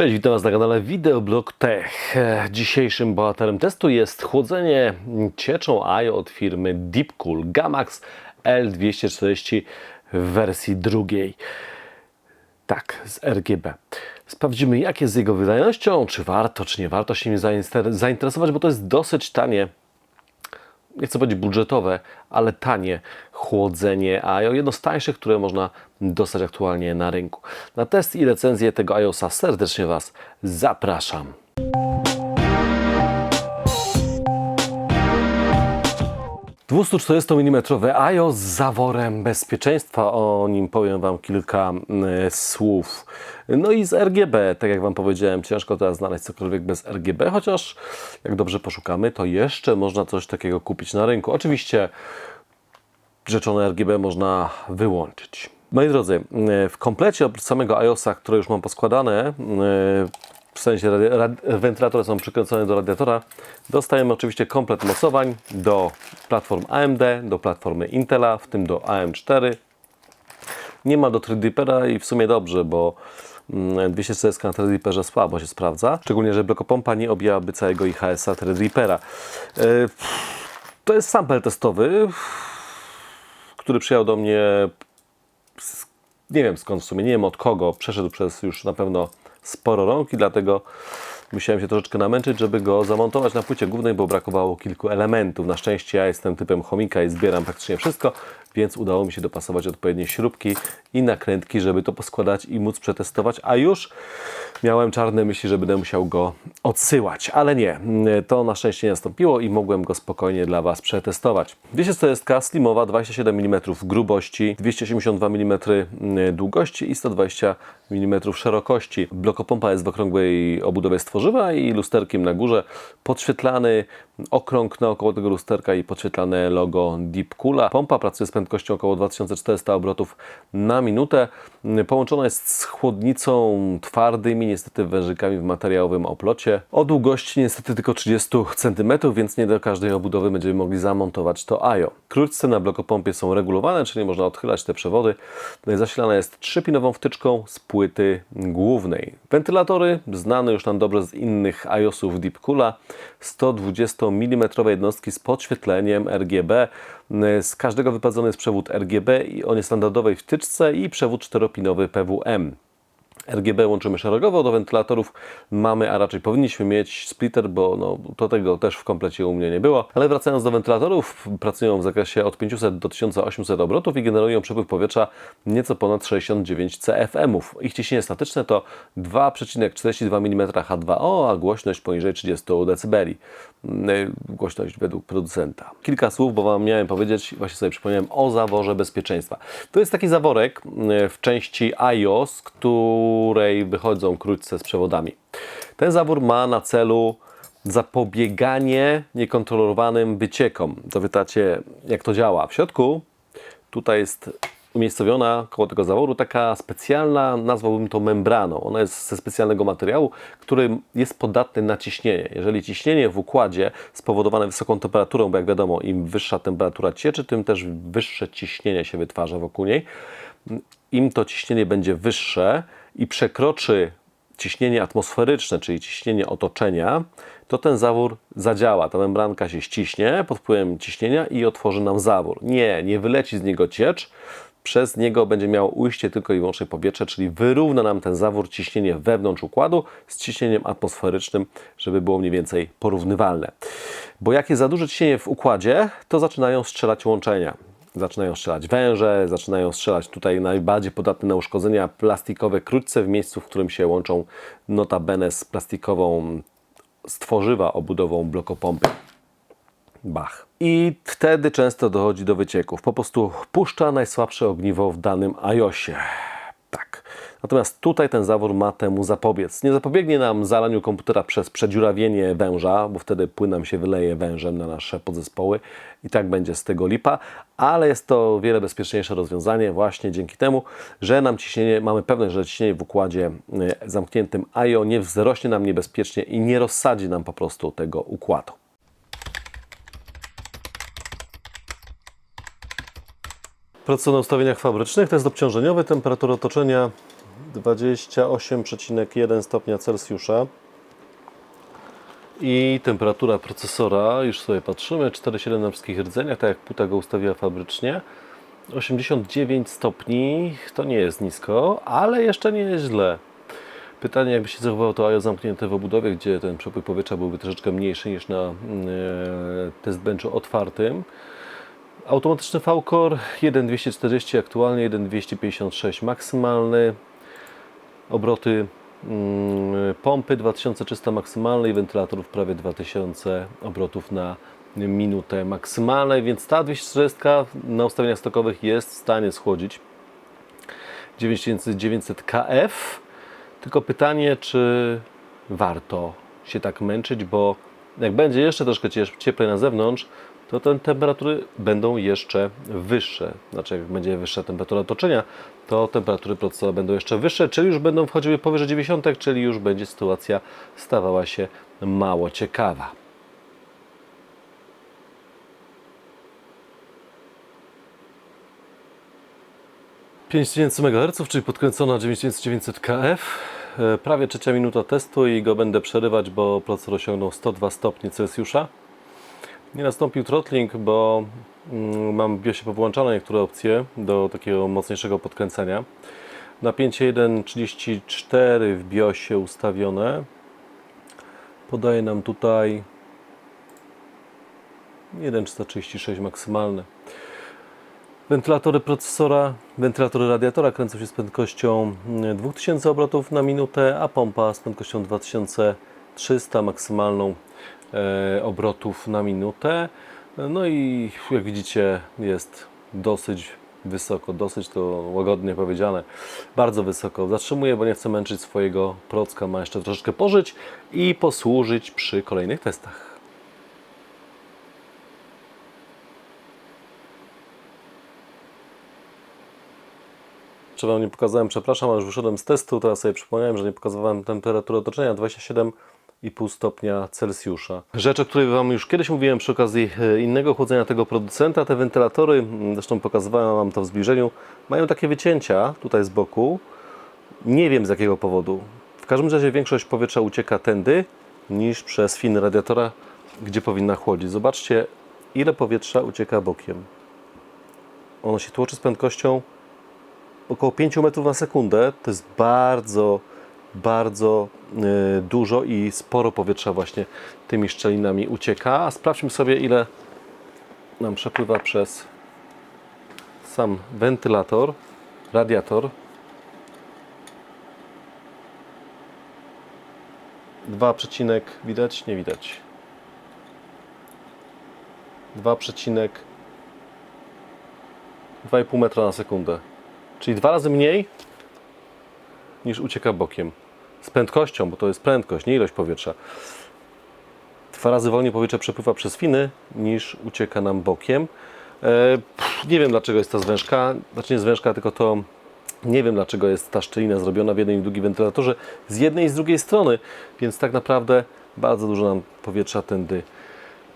Cześć, witam Was na kanale Videoblog Tech. Dzisiejszym bohaterem testu jest chłodzenie cieczą AIO od firmy Deepcool Gamax L240 w wersji drugiej. Tak, z RGB. Sprawdzimy, jak jest z jego wydajnością, czy warto, czy nie warto się nim zainter- zainteresować, bo to jest dosyć tanie nie chcę powiedzieć budżetowe, ale tanie chłodzenie AIO, jedno z tańszych, które można dostać aktualnie na rynku. Na test i recenzję tego iOSa serdecznie Was zapraszam. ...240 mm IO z zaworem bezpieczeństwa, o nim powiem Wam kilka mm, słów. No i z RGB, tak jak Wam powiedziałem, ciężko teraz znaleźć cokolwiek bez RGB, chociaż jak dobrze poszukamy, to jeszcze można coś takiego kupić na rynku. Oczywiście rzeczone RGB można wyłączyć. Moi drodzy, w komplecie oprócz samego iOSa, które już mam poskładane, w sensie wentylatory są przykręcone do radiatora, dostajemy oczywiście komplet mocowań do platform AMD, do platformy Intela, w tym do AM4. Nie ma do 3D i w sumie dobrze, bo mm, 240 na 3D słabo się sprawdza. Szczególnie, że blokopompa nie objęłaby całego IHS-a 3D To jest sample testowy, który przyjechał do mnie nie wiem skąd w sumie, nie wiem od kogo, przeszedł przez już na pewno sporo rąk dlatego musiałem się troszeczkę namęczyć, żeby go zamontować na płycie głównej, bo brakowało kilku elementów. Na szczęście ja jestem typem chomika i zbieram praktycznie wszystko, więc udało mi się dopasować odpowiednie śrubki i nakrętki, żeby to poskładać i móc przetestować, a już miałem czarne myśli, że będę musiał go odsyłać, ale nie, to na szczęście nie nastąpiło i mogłem go spokojnie dla Was przetestować. 240 slimowa, 27 mm grubości, 282 mm długości i 120 mm szerokości. Blokopompa jest w okrągłej obudowie z tworzywa i lusterkiem na górze. Podświetlany okrąg naokoło tego lusterka i podświetlane logo Deep Coola. Pompa pracuje z prędkością około 2400 obrotów na minutę. Połączona jest z chłodnicą twardymi, niestety wężykami w materiałowym oplocie. O długości niestety tylko 30 cm, więc nie do każdej obudowy będziemy mogli zamontować to IO. Krótce na blokopompie są regulowane, czyli można odchylać te przewody. Zasilana jest trzypinową wtyczką z płyty głównej. Wentylatory znane już nam dobrze z innych iOSów Deep Coola. 120 mm jednostki z podświetleniem RGB. Z każdego wypadzony jest przewód RGB o niestandardowej wtyczce i przewód czteropinowy PWM. RGB łączymy szeregowo, do wentylatorów mamy, a raczej powinniśmy mieć splitter, bo no, to tego też w komplecie u mnie nie było. Ale wracając do wentylatorów, pracują w zakresie od 500 do 1800 obrotów i generują przepływ powietrza nieco ponad 69 CFM-ów. Ich ciśnienie statyczne to 2,42 mm H2O, a głośność poniżej 30 dB. Głośność według producenta. Kilka słów, bo Wam miałem powiedzieć, właśnie sobie przypomniałem o zaworze bezpieczeństwa. To jest taki zaworek y, w części iOS, z której wychodzą krótce z przewodami. Ten zawór ma na celu zapobieganie niekontrolowanym wyciekom. Dowiecie, jak to działa. W środku tutaj jest umiejscowiona koło tego zaworu taka specjalna, nazwałbym to membraną. Ona jest ze specjalnego materiału, który jest podatny na ciśnienie. Jeżeli ciśnienie w układzie spowodowane wysoką temperaturą, bo jak wiadomo, im wyższa temperatura cieczy, tym też wyższe ciśnienie się wytwarza wokół niej. Im to ciśnienie będzie wyższe i przekroczy ciśnienie atmosferyczne, czyli ciśnienie otoczenia, to ten zawór zadziała. Ta membranka się ściśnie pod wpływem ciśnienia i otworzy nam zawór. Nie, nie wyleci z niego ciecz, przez niego będzie miało ujście tylko i wyłącznie powietrze, czyli wyrówna nam ten zawór ciśnienie wewnątrz układu z ciśnieniem atmosferycznym, żeby było mniej więcej porównywalne. Bo jak jest za duże ciśnienie w układzie, to zaczynają strzelać łączenia. Zaczynają strzelać węże, zaczynają strzelać tutaj najbardziej podatne na uszkodzenia plastikowe krótce w miejscu, w którym się łączą notabene z plastikową z tworzywa obudową blokopompy. Bach. I wtedy często dochodzi do wycieków. Po prostu puszcza najsłabsze ogniwo w danym iOSie. Natomiast tutaj ten zawór ma temu zapobiec. Nie zapobiegnie nam zalaniu komputera przez przedziurawienie węża, bo wtedy płyn nam się wyleje wężem na nasze podzespoły i tak będzie z tego lipa, ale jest to wiele bezpieczniejsze rozwiązanie właśnie dzięki temu, że nam ciśnienie, mamy pewność, że ciśnienie w układzie y, zamkniętym IO nie wzrośnie nam niebezpiecznie i nie rozsadzi nam po prostu tego układu. Praca na ustawieniach fabrycznych, test obciążeniowy, temperatura otoczenia 28,1 stopnia Celsjusza. I temperatura procesora, już sobie patrzymy, 4,7 na wszystkich rdzeniach, tak jak płyta go ustawiła fabrycznie. 89 stopni, to nie jest nisko, ale jeszcze nie jest źle. Pytanie, jakby się zachowało to IO zamknięte w obudowie, gdzie ten przepływ powietrza byłby troszeczkę mniejszy niż na e, test otwartym. Automatyczny V-Core 1.240 aktualnie, 1.256 maksymalny. Obroty mm, pompy 2300 maksymalnej, wentylatorów prawie 2000 obrotów na minutę maksymalnej, więc ta 240 na ustawieniach stokowych jest w stanie schłodzić 9900 KF. Tylko pytanie, czy warto się tak męczyć, bo jak będzie jeszcze troszkę cieplej na zewnątrz, to te temperatury będą jeszcze wyższe. Znaczy, jak będzie wyższa temperatura otoczenia, to temperatury procesora będą jeszcze wyższe, czyli już będą wchodziły powyżej 90, czyli już będzie sytuacja stawała się mało ciekawa. tysięcy MHz, czyli podkręcona 9900 KF. E, Prawie trzecia minuta testu i go będę przerywać, bo procesor osiągnął 102 stopnie Celsjusza. Nie nastąpił throttling, bo mm, mam w BIOSie powłączane niektóre opcje do takiego mocniejszego podkręcenia. Napięcie 1.34 w BIOSie ustawione. Podaje nam tutaj 1.436 maksymalne. Wentylatory procesora, wentylatory radiatora kręcą się z prędkością mm, 2000 obrotów na minutę, a pompa z prędkością 2300 maksymalną obrotów na minutę. No i jak widzicie jest dosyć wysoko, dosyć to łagodnie powiedziane, bardzo wysoko. Zatrzymuję, bo nie chcę męczyć swojego procka, ma jeszcze troszeczkę pożyć i posłużyć przy kolejnych testach. Czy Wam nie pokazałem, przepraszam, ale już wyszedłem z testu, teraz sobie przypomniałem, że nie pokazywałem temperatury otoczenia 27,5 stopnia Celsjusza. Rzecz, o której Wam już kiedyś mówiłem przy okazji e, innego chłodzenia tego producenta, te wentylatory, m, zresztą pokazywałem Wam to w zbliżeniu, mają takie wycięcia tutaj z boku. Nie wiem z jakiego powodu. W każdym razie większość powietrza ucieka tędy niż przez fin radiatora, gdzie powinna chłodzić. Zobaczcie, ile powietrza ucieka bokiem. Ono się tłoczy z prędkością około 5 metrów na sekundę. To jest bardzo, bardzo y, dużo i sporo powietrza właśnie tymi szczelinami ucieka. A sprawdźmy sobie, ile nam przepływa przez sam wentylator, radiator. 2 przecinek, widać? Nie widać. 2 przecinek 2,5 metra na sekundę. Czyli dwa razy mniej niż ucieka bokiem. Z prędkością, bo to jest prędkość, nie ilość powietrza. Dwa razy wolniej powietrze przepływa przez finy niż ucieka nam bokiem. E, pff, nie wiem dlaczego jest ta zwężka, znaczy nie zwężka, tylko to nie wiem dlaczego jest ta szczelina zrobiona w jednej i drugim wentylatorze z jednej i z drugiej strony, więc tak naprawdę bardzo dużo nam powietrza tędy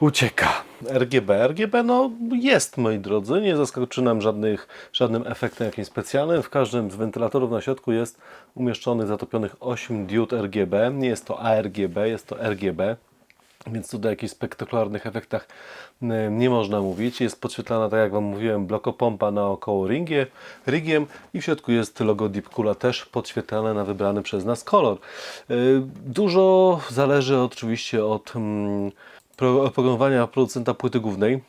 ucieka. RGB. RGB no jest, moi drodzy, nie zaskoczy nam żadnych, żadnym efektem jakimś specjalnym. W każdym z wentylatorów na środku jest umieszczonych zatopionych 8 diod RGB. Nie jest to ARGB, jest to RGB. Więc tutaj o jakichś spektakularnych efektach nie można mówić. Jest podświetlana, tak jak Wam mówiłem, blokopompa naokoło ringie, rigiem i w środku jest logo Deep Coola też podświetlane na wybrany przez nas kolor. Y, Dużo zależy oczywiście od mm, oprogramowania producenta płyty głównej,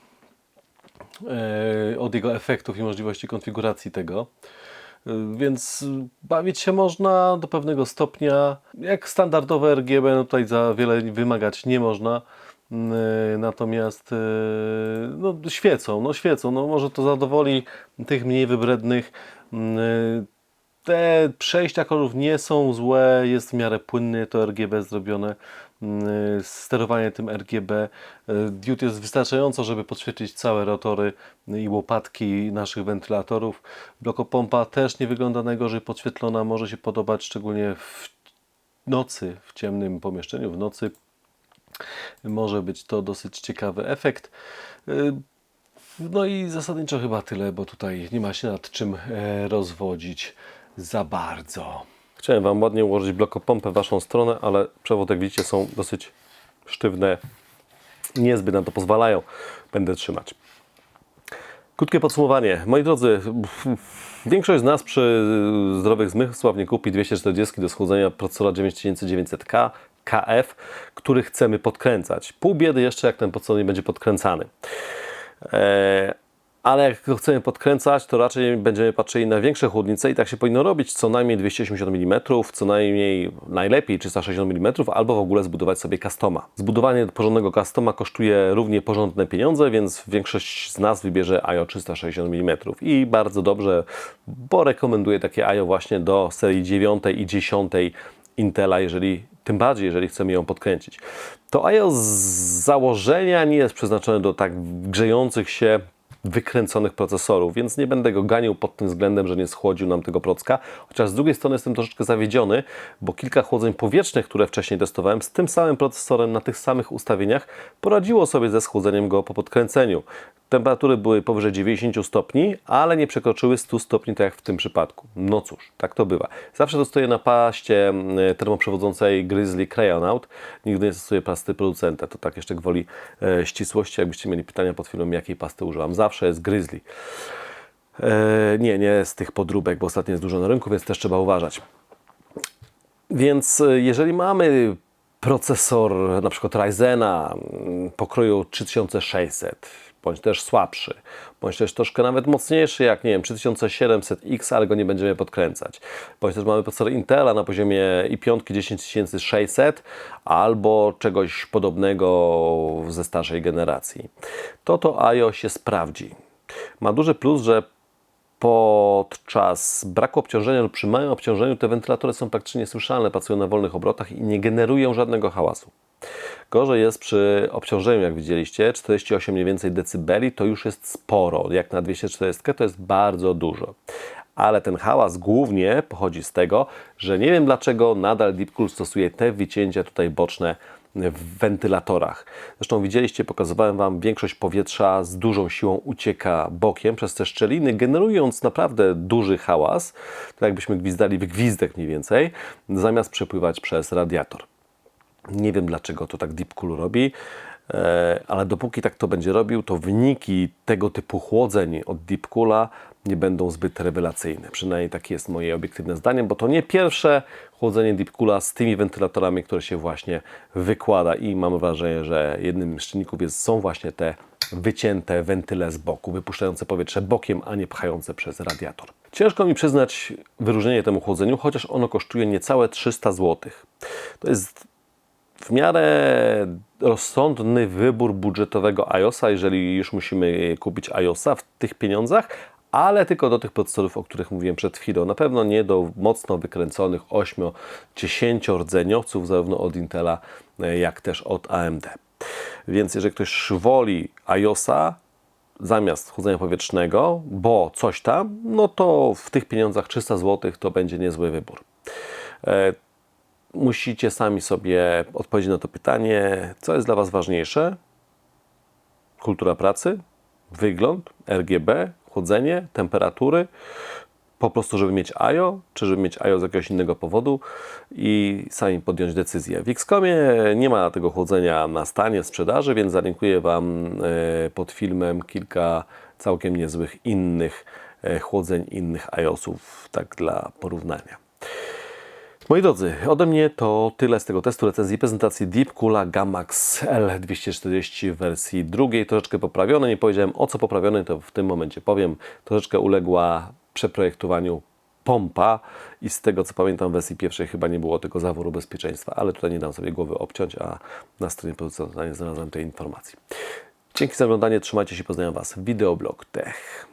e, od jego efektów i możliwości konfiguracji tego. E, Więc bawić się można do pewnego stopnia. Jak standardowe RGB, no tutaj za wiele wymagać nie można. Mm, e, Natomiast no, świecą, no świecą. No, może to zadowoli tych mniej wybrednych. Mm, Te przejścia kolorów nie są złe, jest w miarę płynnie to RGB zrobione. Mm, Sterowanie tym RGB. e, Diod jest wystarczająco, żeby podświetlić całe rotory i łopatki naszych wentylatorów. Blokopompa też nie wygląda najgorzej podświetlona, może się podobać szczególnie w nocy, w ciemnym pomieszczeniu, w nocy. Może być to dosyć ciekawy efekt. E, no i zasadniczo chyba tyle, bo tutaj nie ma się nad czym e, rozwodzić. za bardzo. Chciałem Wam ładnie ułożyć blokopompę w Waszą stronę, ale przewód, jak widzicie, są dosyć sztywne. Niezbyt na to pozwalają. Będę trzymać. Krótkie podsumowanie. Moi drodzy, większość z nas przy zdrowych zmysłach nie kupi 240 do schłodzenia procesora 9900K KF, który chcemy podkręcać. Pół biedy jeszcze, jak ten procesor nie będzie podkręcany. Eee, ale jak go chcemy podkręcać, to raczej będziemy patrzyli na większe chłodnice i tak się powinno robić, co najmniej 280 mm, co najmniej najlepiej 360 mm, albo w ogóle zbudować sobie customa. Zbudowanie porządnego customa kosztuje równie porządne pieniądze, więc większość z nas wybierze IO 360 mm i bardzo dobrze, bo rekomenduję takie IO właśnie do serii 9 i 10 Intela, jeżeli tym bardziej, jeżeli chcemy ją podkręcić. To IO z założenia nie jest przeznaczone do tak grzejących się wykręconych procesorów, więc nie będę go ganił pod tym względem, że nie schłodził nam tego procka. Chociaż z drugiej strony jestem troszeczkę zawiedziony, bo kilka chłodzeń powietrznych, które wcześniej testowałem z tym samym procesorem na tych samych ustawieniach, poradziło sobie ze schłodzeniem go po podkręceniu. Temperatury były powyżej 90 stopni, ale nie przekroczyły 100 stopni, tak jak w tym przypadku. No cóż, tak to bywa. Zawsze to stoję na paście mm, termoprzewodzącej Grizzly Crayonaut. Nigdy nie stosuję pasty producenta. To tak jeszcze gwoli e, ścisłości. Jakbyście mieli pytania pod filmem, jakiej pasty używam. Zawsze jest Grizzly. E, nie, nie z tych podróbek, bo ostatnio jest dużo na rynku, więc też trzeba uważać. Więc e, jeżeli mamy procesor na przykład Ryzena mm, pokroju 3600, bądź też słabszy, bądź też troszkę nawet mocniejszy, jak nie wiem, 3700X, ale go nie będziemy podkręcać. Bądź też mamy procesor Intela na poziomie i5 10600 albo czegoś podobnego ze starszej generacji. To to IO się sprawdzi. Ma duży plus, że podczas braku obciążenia lub przy małym obciążeniu te wentylatory są praktycznie niesłyszalne, pracują na wolnych obrotach i nie generują żadnego hałasu. Gorzej jest przy obciążeniu, jak widzieliście, 48 mniej więcej decybeli to już jest sporo. Jak na 240 to jest bardzo dużo. Ale ten hałas głównie pochodzi z tego, że nie wiem dlaczego nadal Deepcool stosuje te wycięcia tutaj boczne w wentylatorach. Zresztą widzieliście, pokazywałem Wam, większość powietrza z dużą siłą ucieka bokiem przez te szczeliny, generując naprawdę duży hałas, tak jakbyśmy gwizdali w gwizdek mniej więcej, zamiast przepływać przez radiator. Nie wiem dlaczego to tak Deepcool robi, e, ale dopóki tak to będzie robił, to wyniki tego typu chłodzeń od Deepcoola nie będą zbyt rewelacyjne. Przynajmniej takie jest moje obiektywne zdanie, bo to nie pierwsze chłodzenie Deepcoola z tymi wentylatorami, które się właśnie wykłada i mam wrażenie, że jednym z czynników jest, są właśnie te wycięte wentyle z boku, wypuszczające powietrze bokiem, a nie pchające przez radiator. Ciężko mi przyznać wyróżnienie temu chłodzeniu, chociaż ono kosztuje niecałe 300 zł. To jest w miarę rozsądny wybór budżetowego iOSa, jeżeli już musimy kupić iOSa w tych pieniądzach, ale tylko do tych procesorów, o których mówiłem przed chwilą. Na pewno nie do mocno wykręconych 8-10 rdzeniowców, zarówno od Intela, jak też od AMD. Więc jeżeli ktoś woli iOSa zamiast chłodzenia powietrznego, bo coś tam, no to w tych pieniądzach 300 zł to będzie niezły wybór. Musicie sami sobie odpowiedzieć na to pytanie, co jest dla Was ważniejsze? Kultura pracy, wygląd, RGB, chłodzenie, temperatury, po prostu, żeby mieć IO, czy żeby mieć IO z jakiegoś innego powodu i sami podjąć decyzję. W XCOMie nie ma tego chłodzenia na stanie sprzedaży, więc zalinkuję Wam e, pod filmem kilka całkiem niezłych innych e, chłodzeń, innych iOSów, tak dla porównania. Moi drodzy, ode mnie to tyle z tego testu recenzji prezentacji Deep Coola Gamax L240 w wersji drugiej, troszeczkę poprawione. Nie powiedziałem o co poprawione, to w tym momencie powiem. Troszeczkę uległa przeprojektowaniu pompa i z tego co pamiętam w wersji pierwszej chyba nie było tego zaworu bezpieczeństwa, ale tutaj nie dam sobie głowy obciąć, a na stronie producenta nie znalazłem tej informacji. Dzięki za oglądanie, trzymajcie się, pozdrawiam Was. Wideoblog Tech.